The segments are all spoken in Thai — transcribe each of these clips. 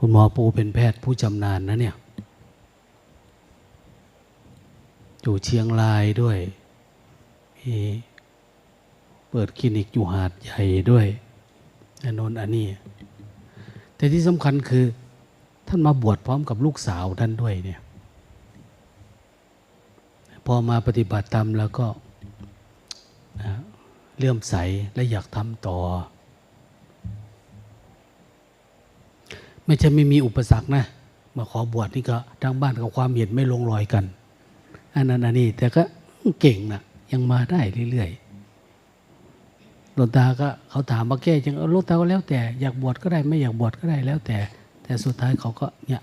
คุณหมอปูเป็นแพทย์ผู้ชำนาญนะเนี่ย อยู่เชียงรายด้วยเปิดคลินิกอยู่หาดใหญ่ด้วยอนโนนอันนี้ แต่ที่สำคัญคือ ท่านมาบวชพร้อมกับลูกสาวท่านด้วยเนี่ย พอมาปฏิบัติธรรมแล้วก็เลื่อมใสและอยากทำต่อ ไม่ใช่ไม่มีอุปสรรคนะ มาขอบวชนี่ก็ทางบ้านกับความเห็นไม่ลงรอยกัน อันนั้นอันนี้ แต่ก็เก่งนะยังมาได้เรื่อยๆหลวงตาก็เขาถามมาแก้จังหลวงตาก็แล้วแต่อยากบวชก็ได้ไม่อยากบวชก็ได้แล้วแต่ แต่สุดท้ายเขาก็เนี่ย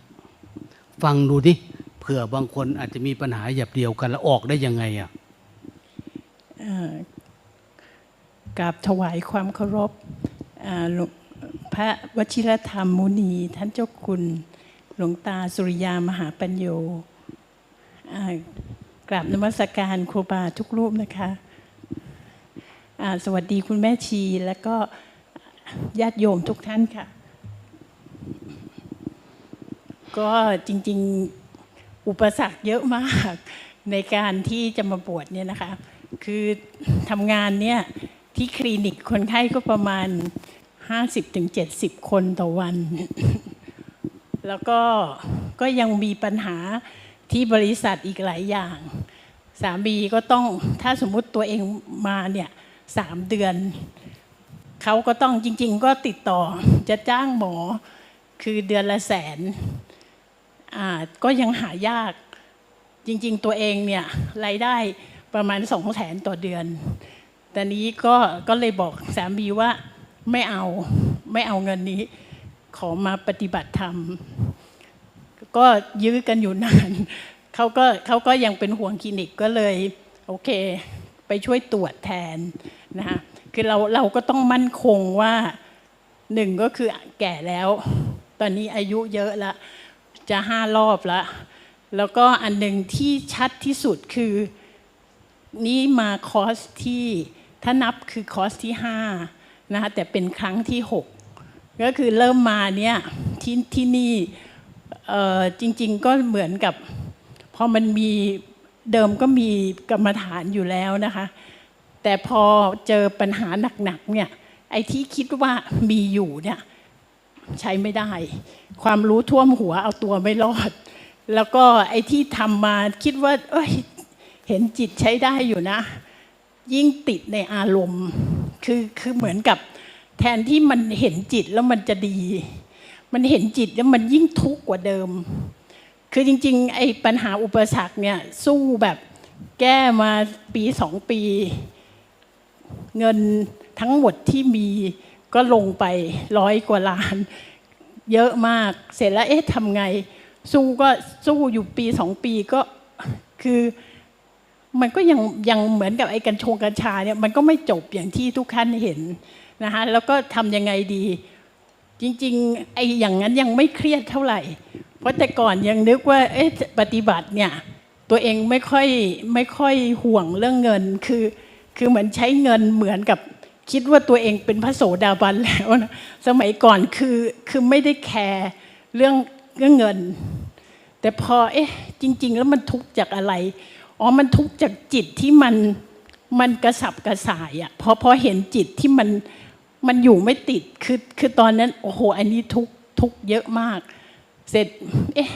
ฟังดูดิเผื่อบางคนอาจจะมีปัญหาแบบเดียวกันแล้วออกได้ยังไงอะกราบถวายความเคารพอ่าหลวง พระวชิรธรรมมุนี ท่านเจ้าคุณ หลวงตาสุริยามหาปัญโยกราบนมัสการครูบาทุกรูปนะคะสวัสดีคุณแม่ชีและก็ญาติโยมทุกท่านค่ะ ก็จริงๆอุปสรรคเยอะมากในการที่จะมาบวชเนี่ยนะคะ คือทำงานเนี่ยที่คลินิกคนไข้ก็ประมาณ 50-70 คนต่อวัน แล้วก็ก็ยังมีปัญหาที่บริษัทอีกหลายอย่าง สามีก็ต้องถ้าสมมุติตัวเองมาเนี่ยสามเดือน เขาก็ต้องจริง ๆ ก็ติดต่อจะจ้างหมอคือเดือนละแสนอ่าก็ยังหายากจริง ๆ ตัวเองเนี่ยรายได้ประมาณสองแสนต่อเดือนแต่นี้ก็ก็เลยบอกสามีว่า ไม่เอาไม่เอาเงินนี้ ขอมาปฏิบัติธรรม ก็ยื้อกันอยู่นานเขาก็เขาก็ยังเป็นห่วงคลินิกก็เลย โอเค ไปช่วยตรวจแทนนะคะคือเราเราก็ต้องมั่นคงว่าหนึ่งก็คือแก่แล้ว ตอนนี้อายุเยอะล้วจะห้ารอบล้วแล้วก็อันหนึ่งที่ชัดที่สุดคือ นี่มาคอสที่ถ้านับคือคอสที่ห้า นะคะแต่เป็นครั้งที่หกก็คือเริ่มมาเนี่ยที่ที่นี่จริง ๆ ก็เหมือนกับพอมันมีเดิมก็มีกรรมฐานอยู่แล้วนะคะ แต่พอเจอปัญหาหนักๆเนี่ยไอ้ที่คิดว่ามีอยู่เนี่ยใช้ไม่ได้ ความรู้ท่วมหัวเอาตัวไม่รอด แล้วก็ไอ้ที่ทำมาคิดว่า เอ้ย เห็นจิตใช้ได้อยู่นะ ยิ่งติดในอารมณ์ คือคือเหมือนกับแทนที่มันเห็นจิตแล้วมันจะดี มันเห็นจิตแล้วมันยิ่งทุกข์กว่าเดิม คือจริงๆไอ้ปัญหาอุปสรรคเนี่ยสู้แบบแก้มาปีสองปี เงินทั้งหมดที่มีก็ลงไปร้อยกว่าล้าน เยอะมากเสร็จแล้วเอ๊ะทำไง สู้ก็สู้อยู่ปีสองปีก็คือ มันก็ยังยังเหมือนกับไอ้กัญชงกัญชาเนี่ยมันก็ไม่จบอย่างที่ทุกท่านเห็นนะคะแล้วก็ทำยังไงดี จริงๆไอ้อย่างนั้นยังไม่เครียดเท่าไหร่ เพราะแต่ก่อนยังนึกว่าเอ๊ะปฏิบัติเนี่ยตัวเองไม่ค่อยไม่ค่อยห่วงเรื่องเงินคือ คือเหมือนใช้เงินเหมือนกับคิดว่าตัวเองเป็นพระโสดาบันแล้วนะสมัยก่อนคือคือไม่ได้แคร์เรื่องเรื่องเงิน แต่พอเอ๊ะจริง ๆ แล้วมันทุกข์จากอะไร อ๋อมันทุกข์จากจิตที่มันมันกระสับกระส่ายอะ่ะพอพอเห็นจิตที่มันมันอยู่ไม่ติดคือคือตอนนั้นโอ้โหอันนี้ทุกทุกเยอะมาก เสร็จเอ๊ะ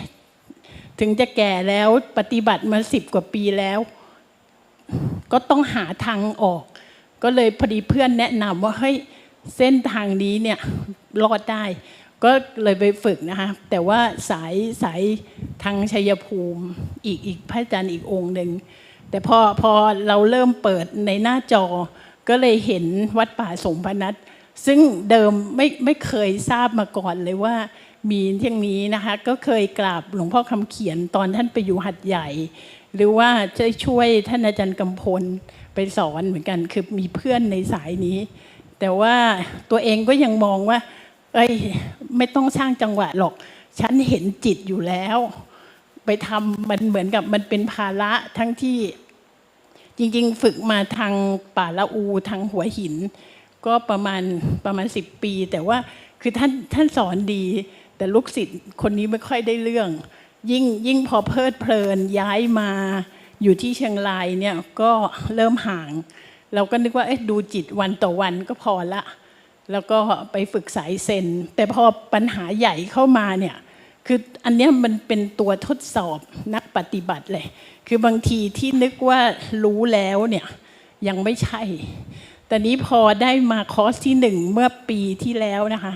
ถึงจะแก่แล้วปฏิบัติมาสิบกว่าปีแล้ว ก็ต้องหาทางออก ก็เลยพอดีเพื่อนแนะนำว่าเฮ้ยเส้นทางนี้เนี่ยรอดได้ ก็เลยไปฝึกนะคะแต่ว่าสายสายทางชัยภูมิอีกอีกพระอาจารย์อีกองค์หนึ่งแต่พอพอเราเริ่มเปิดในหน้าจอ ก็เลยเห็นวัดป่าสมพนัทซึ่งเดิมไม่ไม่เคยทราบมาก่อนเลยว่ามีที่งนี้นะคะก็เคยกราบหลวงพ่อคำเขียนตอนท่านไปอยู่หัดใหญ่ หรือว่าจะช่วยท่านอาจารย์กำพลไปสอนเหมือนกัน คือมีเพื่อนในสายนี้ แต่ว่าตัวเองก็ยังมองว่า เอ้ย ไม่ต้องสร้างจังหวะหรอก ฉันเห็นจิตอยู่แล้ว ไปทำมันเหมือนกับมันเป็นภาระทั้งที่จริงๆ ฝึกมาทางป่าละอูทางหัวหิน ก็ประมาณประมาณสิบปี แต่ว่าคือท่านท่านสอนดี แต่ลูกศิษย์คนนี้ไม่ค่อยได้เรื่อง ยิ่งยิ่งพอเพลิดเพลินย้ายมาอยู่ที่เชียงรายเนี่ยก็เริ่มห่าง เราก็นึกว่าเอ๊ะดูจิตวันต่อวันก็พอละ แล้วก็ไปฝึกสายเซนแต่พอปัญหาใหญ่เข้ามาเนี่ยคืออันนี้มันเป็นตัวทดสอบนักปฏิบัติเลย คือบางทีที่นึกว่ารู้แล้วเนี่ยยังไม่ใช่ แต่นี้พอได้มาคอร์สที่หนึ่งเมื่อปีที่แล้วนะคะ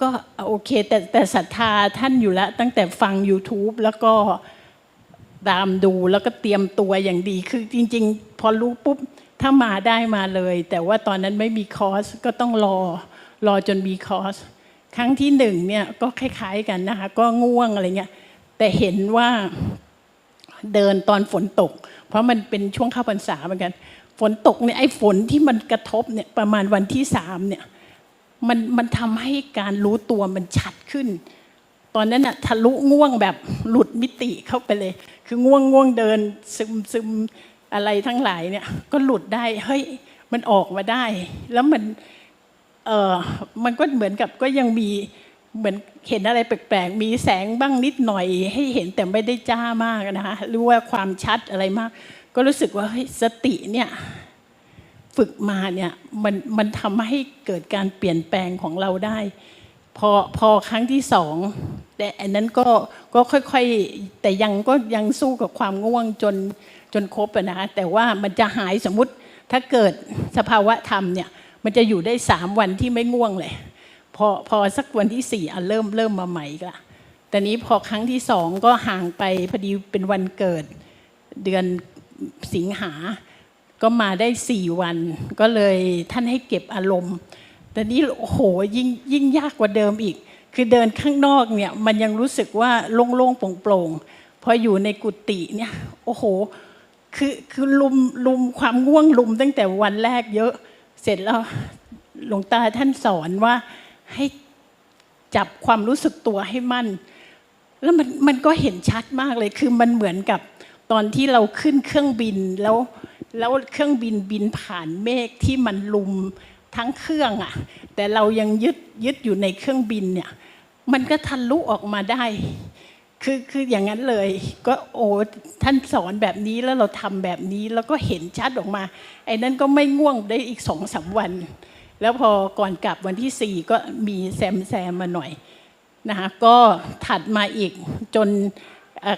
ก็โอเคแต่แต่ศรัทธาท่านอยู่แล้วตั้งแต่ฟัง YouTube แล้วก็ตามดูแล้วก็เตรียมตัวอย่างดี คือจริง ๆ พอรู้ปุ๊บ ถ้ามาได้มาเลย แต่ว่าตอนนั้นไม่มีคอร์สก็ต้องรอรอจนมีคอร์สครั้งที่หนึ่งเนี่ยก็คล้าย ๆกันนะคะก็ง่วงอะไรเงี้ยแต่เห็นว่าเดินตอนฝนตก เพราะมันเป็นช่วงเข้าพรรษาเหมือนกัน ฝนตกเนี่ยไอ้ฝนที่มันกระทบเนี่ยประมาณวันที่สามเนี่ยมันมันทำให้การรู้ตัวมันชัดขึ้น ตอนนั้นอะทะลุง่วงแบบหลุดมิติเข้าไปเลย คือง่วงง่วงเดินซึมซึม อะไรทั้งหลายเนี่ยก็หลุดได้เฮ้ยมันออกมาได้ แล้วมันเออมันก็เหมือนกับก็ยังมีเหมือนเห็นอะไรแปลกๆ มีแสงบ้างนิดหน่อย ให้เห็นแต่ไม่ได้จ้ามากนะคะหรือว่าความชัดอะไรมาก ก็รู้สึกว่าเฮ้ยสติเนี่ยฝึกมาเนี่ยมันมันทำให้เกิดการเปลี่ยนแปลงของเราได้พอพอครั้งที่สองแต่อันนั้นก็ก็ค่อยๆ แต่ยังก็ยังสู้กับความง่วงจน จนครบอะนะคะแต่ว่ามันจะหายสมมติถ้าเกิดสภาวะธรรมเนี่ยมันจะอยู่ได้สามวันที่ไม่ง่วงเลย พอพอสักวันที่สี่อะเริ่มเริ่มมาใหม่อีกละแต่นี้พอครั้งที่สองก็ห่างไปพอดีเป็นวันเกิดเดือนสิงหา ก็มาได้สี่วัน ก็เลยท่านให้เก็บอารมณ์ แต่นี้โอ้โหยิ่งยิ่งยากกว่าเดิมอีก คือเดินข้างนอกเนี่ยมันยังรู้สึกว่าโล่งๆโปร่งๆพออยู่ในกุฏิเนี่ยโอ้โห คือคือลุมลุมความง่วงลุมตั้งแต่วันแรกเยอะ เสร็จแล้วหลวงตาท่านสอนว่าให้จับความรู้สึกตัวให้มั่น แล้วมันมันก็เห็นชัดมากเลยคือมันเหมือนกับตอนที่เราขึ้นเครื่องบินแล้วแล้วเครื่องบินบินผ่านเมฆที่มันลุมทั้งเครื่องอะ่ะ แต่เรายังยึดยึดอยู่ในเครื่องบินเนี่ย มันก็ทะลุออกมาได้ คือคืออย่างนั้นเลย ก็โอ้ท่านสอนแบบนี้แล้วเราทำแบบนี้แล้วก็เห็นชัดออกมา ไอ้นั้นก็ไม่ง่วงได้อีกสองสามวัน แล้วพอก่อนกลับวันที่สี่ก็มีแซมแซมมาหน่อยนะคะก็ถัดมาอีกจน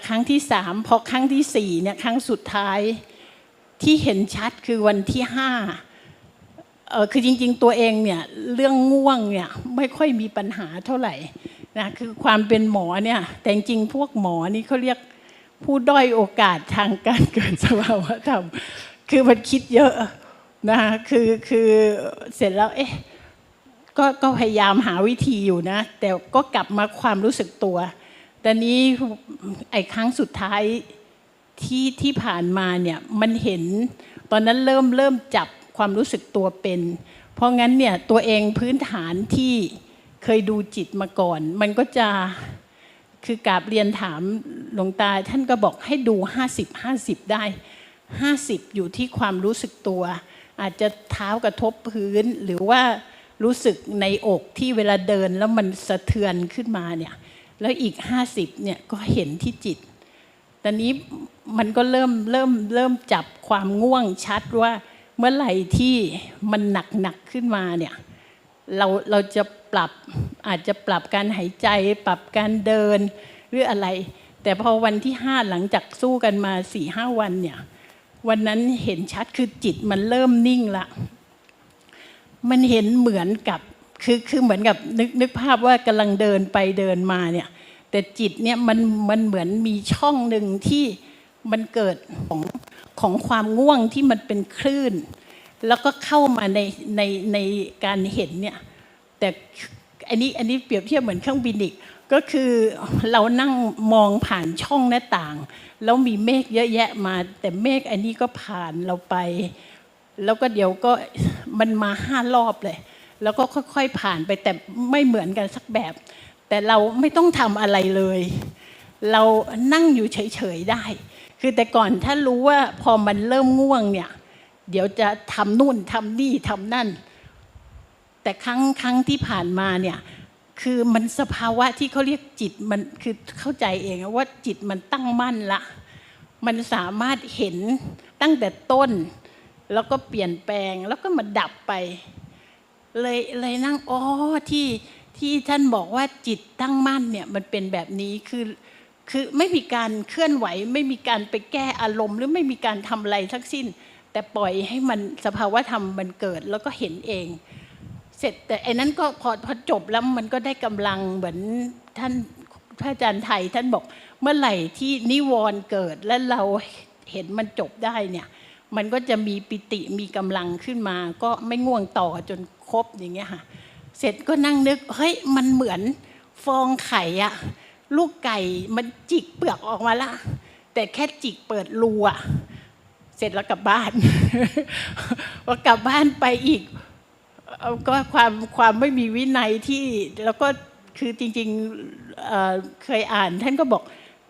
ครั้งที่สามพอครั้งที่สี่เนี่ยครั้งสุดท้ายที่เห็นชัดคือวันที่ห้าเออคือจริงๆตัวเองเนี่ยเรื่องง่วงเนี่ยไม่ค่อยมีปัญหาเท่าไหร่ นะคือความเป็นหมอเนี่ยแต่จริงพวกหมอนี่เขาเรียกผู้ด้อยโอกาสทางการเกิดสภาวะธรรม คือมันคิดเยอะนะคะคือคือเสร็จแล้วเอ๊ะก็ก็พยายามหาวิธีอยู่นะ แต่ก็กลับมาความรู้สึกตัวแต่นี้ไอ้ครั้งสุดท้ายที่ที่ผ่านมาเนี่ยมันเห็น ตอนนั้นเริ่มเริ่มจับความรู้สึกตัวเป็น เพราะงั้นเนี่ยตัวเองพื้นฐานที่ เคยดูจิตมาก่อน มันก็จะคือกราบเรียนถามหลวงตา ท่านก็บอกให้ดู 50 50 ได้ 50 อยู่ที่ความรู้สึกตัว อาจจะเท้ากระทบพื้น หรือว่ารู้สึกในอกที่เวลาเดินแล้วมันสะเทือนขึ้นมาเนี่ยแล้วอีก 50เนี่ยก็เห็นที่จิต ตอนนี้มันก็เริ่มเริ่มเริ่มจับความง่วงชัดว่าเมื่อไหร่ที่มันหนักหนักขึ้นมาเนี่ยเราเราจะ ปรับอาจจะปรับการหายใจ ปรับการเดินหรืออะไร แต่พอวันที่ห้าหลังจากสู้กันมาสี่ห้าวันเนี่ยวันนั้นเห็นชัดคือจิตมันเริ่มนิ่งละ มันเห็นเหมือนกับคือคือเหมือนกับนึกนึกภาพว่ากำลังเดินไปเดินมาเนี่ย แต่จิตเนี่ยมันมันเหมือนมีช่องหนึ่งที่มันเกิดของของความง่วงที่มันเป็นคลื่น แล้วก็เข้ามาในในในการเห็นเนี่ย แต่อันนี้อันนี้เปรียบเทียบเหมือนเครื่องบินอีกก็คือเรานั่งมองผ่านช่องหน้าต่าง แล้วมีเมฆเยอะแยะมา แต่เมฆอันนี้ก็ผ่านเราไป แล้วก็เดี๋ยวก็มันมาห้ารอบเลย แล้วก็ค่อยๆผ่านไปแต่ไม่เหมือนกันสักแบบ แต่เราไม่ต้องทำอะไรเลย เรานั่งอยู่เฉยๆได้ คือแต่ก่อนถ้ารู้ว่าพอมันเริ่มง่วงเนี่ย เดี๋ยวจะทำนู่นทำนี่ทำนั่น แต่ครั้งครั้งที่ผ่านมาเนี่ยคือมันสภาวะที่เขาเรียกจิตมันคือเข้าใจเองว่าจิตมันตั้งมั่นละ มันสามารถเห็นตั้งแต่ต้น แล้วก็เปลี่ยนแปลงแล้วก็มาดับไป เลยเลยนั่งอ๋อที่ที่ท่านบอกว่าจิตตั้งมั่นเนี่ยมันเป็นแบบนี้คือคือไม่มีการเคลื่อนไหว ไม่มีการไปแก้อารมณ์ หรือไม่มีการทำอะไรทั้งสิ้น แต่ปล่อยให้มันสภาวะธรรมมันเกิดแล้วก็เห็นเอง เสร็จแต่ไอ้นั้นก็พอพอจบแล้วมันก็ได้กำลังเหมือนท่านพระอาจารย์ไทยท่านบอกเมื่อไหร่ที่นิวรณ์เกิดและเราเห็นมันจบได้เนี่ย มันก็จะมีปิติมีกำลังขึ้นมา ก็ไม่ง่วงต่อจนครบอย่างเงี้ยค่ะเสร็จก็นั่งนึกเฮ้ยมันเหมือนฟองไข่อะลูกไก่มันจิกเปลือกออกมาละ แต่แค่จิกเปิดรูอะเสร็จแล้วกลับบ้านพอกลับบ้านไปอีก ก็ความความไม่มีวินัยที่แล้วก็คือจริงๆเเคยอ่าน ท่านก็บอก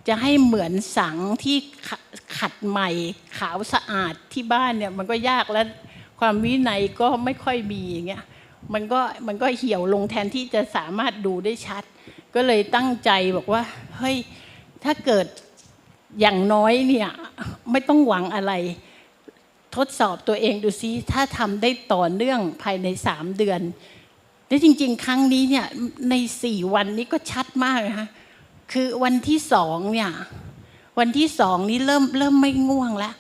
จะให้เหมือนสังที่ขะขัดใหม่ขาวสะอาดที่บ้านเนี่ยมันก็ยากแล้วความวินัยก็ไม่ค่อยมีอย่างเงี้ยมันก็มันก็เหี่ยวลงแทนที่จะสามารถดูได้ชัด ก็เลยตั้งใจบอกว่าเฮ้ยถ้าเกิดอย่างน้อยเนี่ยไม่ต้องหวังอะไร ทดสอบตัวเองดูซิถ้าทำได้ต่อเนื่องภายในสามเดือนและจริง ๆ ครั้งนี้เนี่ยในสี่วันนี้ก็ชัดมากนะคะคือวันที่สองเนี่ยวันที่สองนี้เริ่มเริ่มไม่ง่วงแล้ว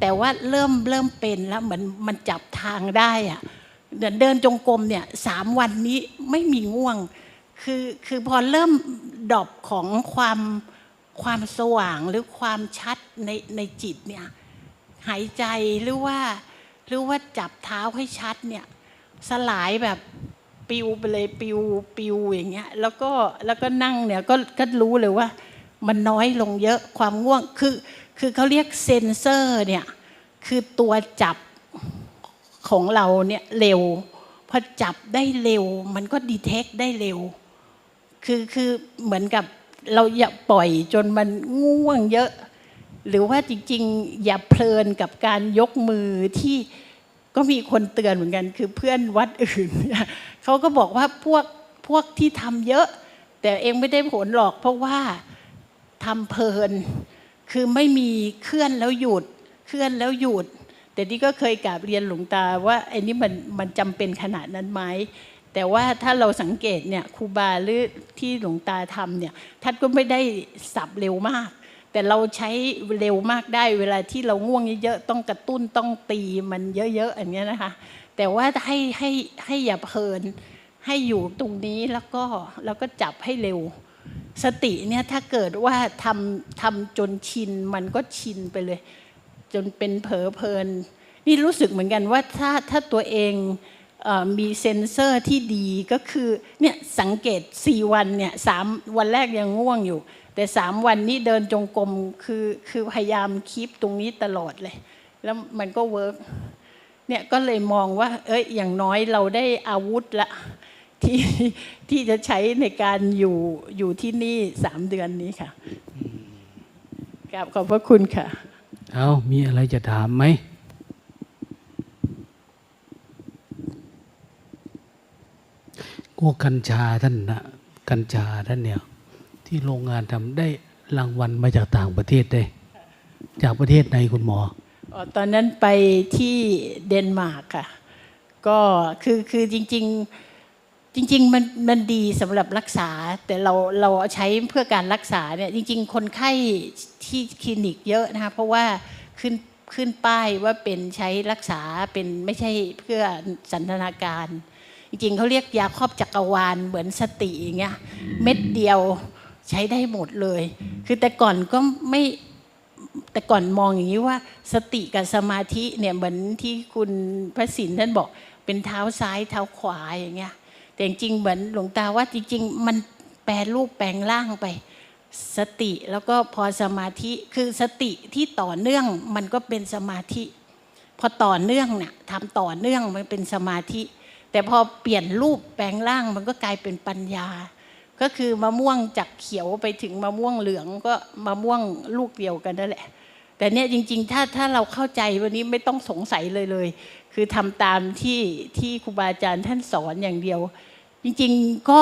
แต่ว่าเริ่มเริ่มเป็นแล้วเหมือนมันจับทางได้อะเดินเดินจงกรมเนี่ยสามวันนี้ไม่มีง่วง คือคือพอเริ่มดอปของความความสว่างหรือความชัดในในจิตเนี่ย หายใจหรือว่าหรือว่าจับเท้าให้ชัดเนี่ยสลายแบบปิวไปเลยปิวปิวอย่างเงี้ยแล้วก็แล้วก็นั่งเนี่ยก็ก็รู้เลยว่า มันน้อยลงเยอะความง่วงคือคือเขาเรียกเซนเซอร์เนี่ยคือตัวจับของเราเนี่ยเร็วพอจับได้เร็ว มันก็ดีเทคได้เร็ว คือคือเหมือนกับเราอย่าปล่อยจนมันง่วงเยอะ หรือว่าจริงๆ อย่าเพลินกับการยกมือที่ก็มีคนเตือนเหมือนกัน คือเพื่อนวัดอื่นเขาก็บอกว่าพวกพวกที่ทำเยอะ แต่เองไม่ได้ผลหรอก เพราะว่าทำเพลิน คือไม่มีเคลื่อนแล้วหยุด เคลื่อนแล้วหยุด แต่นี่ก็เคยกราบเรียนหลวงตาว่าไอ้นี่มันมันจำเป็นขนาดนั้นไหมแต่ว่าถ้าเราสังเกตเนี่ยครูบาหรือที่หลวงตาทำเนี่ยท่านก็ไม่ได้สับเร็วมาก แต่เราใช้เร็วมากได้เวลาที่เราง่วงเยอะๆต้องกระตุ้นต้องตีมันเยอะๆอย่างเงี้ยนะคะ แต่ว่าให้ให้ให้อย่าเพลิน ให้อยู่ตรงนี้แล้วก็แล้วก็จับให้เร็ว สติเนี่ยถ้าเกิดว่าทำทำจนชินมันก็ชินไปเลย จนเป็นเผลอเพลิน นี่รู้สึกเหมือนกันว่าถ้าถ้าตัวเองอมีเซ็นเซอร์ที่ดีก็คือเนี่ยสังเกต 4 วันเนี่ยสามวันแรกยังง่วงอยู่ แต่3วันนี้เดินจงกรมคือคือพยายามคีปตรงนี้ตลอดเลย แล้วมันก็เวิร์กเนี่ยก็เลยมองว่า เอ้ยอย่างน้อยเราได้อาวุธละที่ที่จะใช้ในการอยู่อยู่ที่นี่สามเดือนนี้ค่ะกราบขอบพระคุณค่ะ เอามีอะไรจะถามไหมก็กัญชาท่านนะกัญชาท่านเนี่ย ที่โรงงานทำได้รางวัลมาจากต่างประเทศได้ จากประเทศไหนคุณหมออ๋อตอนนั้นไปที่เดนมาร์กค่ะ ก็คือคือจริง ๆ จริง ๆ มันมันดีสำหรับรักษา แต่เราเราใช้เพื่อการรักษาเนี่ยจริง ๆ คนไข้ที่คลินิกเยอะนะคะเพราะว่าขึ้นขึ้นป้ายว่าเป็นใช้รักษาเป็นไม่ใช่เพื่อสันทนาการ จริงๆเขาเรียกยาครอบจักรวาลเหมือนสติอย่างเงี้ยเม็ดเดียว ใช้ได้หมดเลย คือแต่ก่อนก็ไม่แต่ก่อนมองอย่างนี้ว่า สติกับสมาธิเนี่ยเหมือนที่คุณพระสินท่านบอกเป็นเท้าซ้ายเท้าขวาอย่างเงี้ย แต่จริงๆเหมือนหลวงตาว่าจริง ๆ มันแปลรูปแปลงร่างไป สติแล้วก็พอสมาธิคือสติที่ต่อเนื่องมันก็เป็นสมาธิ พอต่อเนื่องเนี่ยทำต่อเนื่องมันเป็นสมาธิ แต่พอเปลี่ยนรูปแปลงร่างมันก็กลายเป็นปัญญา ก็คือมะม่วงจากเขียวไปถึงมะม่วงเหลืองก็มะม่วงลูกเดียวกันนั่นแหละ แต่เนี่ยจริง ๆ ถ้าถ้าเราเข้าใจวันนี้ไม่ต้องสงสัยเลยเลย คือทำตามที่ที่ครูบาอาจารย์ท่านสอนอย่างเดียวจจริงๆก็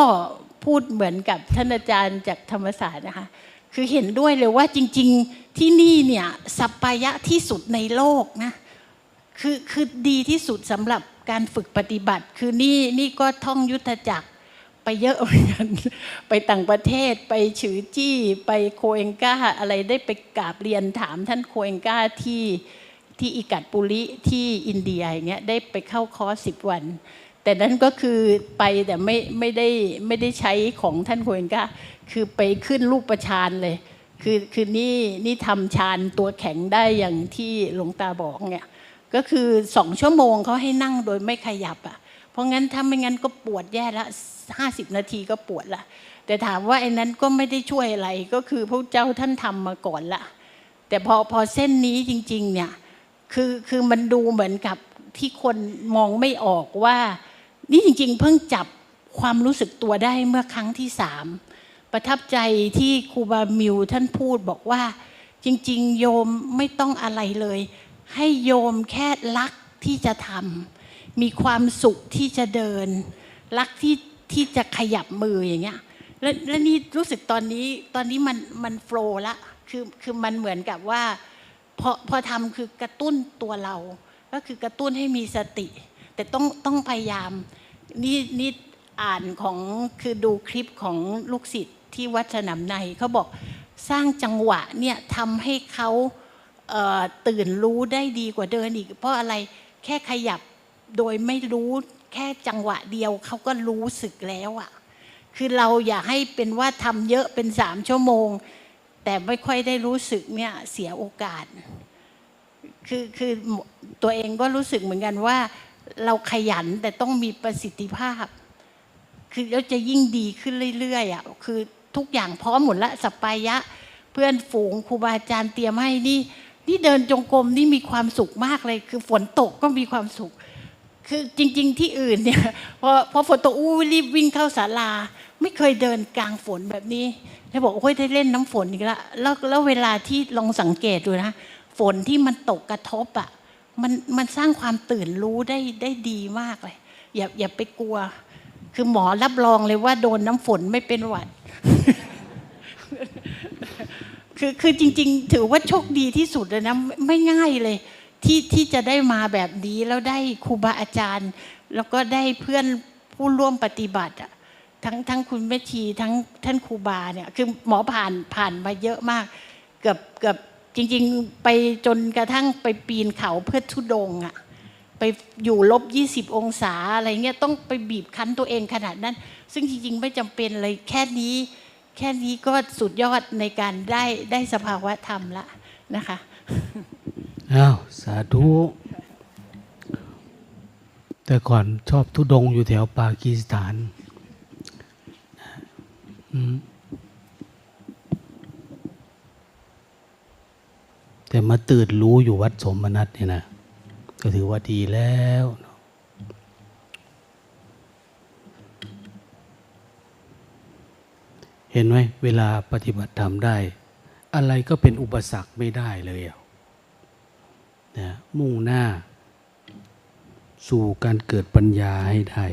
พูดเหมือนกับท่านอาจารย์จากธรรมศาสตร์นะคะคือเห็นด้วยเลยว่าจริง ๆที่นี่เนี่ยสัปปายะที่สุดในโลกนะคือคือดีที่สุดสำหรับการฝึกปฏิบัติ คือนี่นี่ก็ท่องยุทธจักร ไปเยอะเหมือนกัน ไปต่างประเทศไปฉือจี้ไปโคเอนกาอะไรได้ไปกราบเรียนถามท่านโคเอนกาที่ที่อิกัดปุริที่อินเดียอย่างเงี้ยได้ไปเข้าคอร์สสิบวัน แต่นั้นก็คือไปแต่ไม่ไม่ได้ไม่ได้ใช้ของท่านโคเอนกาคือไปขึ้นรูปประชานเลย คือคือนี่นี่ทำฌานตัวแข็งได้อย่างที่หลวงตาบอกเนี่ยก็คือสองชั่วโมงเขาให้นั่งโดยไม่ขยับอะ เพราะงั้นถ้าไม่งั้นก็ปวดแย่ละห้าสิบนาทีก็ปวดละแต่ถามว่าไอ้นั้นก็ไม่ได้ช่วยอะไรก็คือพระเจ้าท่านทำมาก่อนละแต่พอพอเส้นนี้จริง ๆ เนี่ยคือคือมันดูเหมือนกับที่คนมองไม่ออกว่า นี่จริง ๆ เพิ่งจับความรู้สึกตัวได้เมื่อครั้งที่สามประทับใจที่ครูบามิวท่านพูดบอกว่า จริง ๆ โยมไม่ต้องอะไรเลย ให้โยมแค่รักที่จะทำ มีความสุขที่จะเดิน รักที่ที่จะขยับมืออย่างเงี้ยแล้วแล้วนี่รู้สึกตอนนี้ตอนนี้มันมันโฟล์ละคือคือมันเหมือนกับว่าพอพอทำคือกระตุ้นตัวเรา ก็คือกระตุ้นให้มีสติ แต่ต้องต้องพยายามนี่นี่อ่านของคือดูคลิปของลูกศิษย์ที่วัดสนามในเขาบอกสร้างจังหวะเนี่ยทำให้เขาเตื่นรู้ได้ดีกว่าเดินอีก เพราะอะไรแค่ขยับ โดยไม่รู้แค่จังหวะเดียวเขาก็รู้สึกแล้วอะคือเราอย่าให้เป็นว่าทำเยอะเป็นสามชั่วโมง แต่ไม่ค่อยได้รู้สึกเนี่ยเสียโอกาส คือคือตัวเองก็รู้สึกเหมือนกันว่า เราขยันแต่ต้องมีประสิทธิภาพ คือแล้วจะยิ่งดีขึ้นเรื่อยๆอะคือทุกอย่างพร้อมหมดละสปปายะ เพื่อนฝูงครูบาอาจารย์เตรียมให้นี่นี่เดินจงกรมนี่มีความสุขมากเลย คือฝนตกก็มีความสุข คือจริง ๆ ที่อื่นเนี่ยพอพอฝนตกอู้รีบวิ่งเข้าศาลา ไม่เคยเดินกลางฝนแบบนี้แล้วบอกโอ้ยได้เล่นน้ำฝนอีกแล้วแล้วแล้วเวลาที่ลองสังเกตดูนะฝนที่มันตกกระทบอะมันมันสร้างความตื่นรู้ได้ได้ดีมากเลย อย่าอย่าไปกลัว คือหมอรับรองเลยว่าโดนน้ำฝนไม่เป็นหวัด คือคือจริง ๆ ถือว่าโชคดีที่สุดเลยนะไม่ง่ายเลย ที่ที่จะได้มาแบบนี้แล้วได้ครูบาอาจารย์ แล้วก็ได้เพื่อนผู้ร่วมปฏิบัติอะทั้งทั้งคุณแม่ชีทั้งท่านครูบาเนี่ยคือหมอผ่านผ่านมาเยอะมาก เกือบเกือบจริง ๆ ไปจนกระทั่งไปปีนเขาเพื่อทุดงอะไปอยู่ลบ20องศาอะไรเงี้ยต้องไปบีบคั้นตัวเองขนาดนั้น ซึ่งจริง ๆ ไม่จำเป็นเลยแค่นี้ แค่นี้ก็สุดยอดในการได้ได้สภาวะธรรมละนะคะ อ้าว สาธุ แต่ก่อนชอบทุดงอยู่แถวปากีสถานแต่มาตื่นรู้อยู่วัดสมนัตเนี่ยนะ ก็ถือว่าดีแล้วเห็นไหมเวลาปฏิบัติธรรมได้ อะไรก็เป็นอุปสรรคไม่ได้เลยอะ นะมุ่งหน้า สู่การเกิดปัญญาให้ได้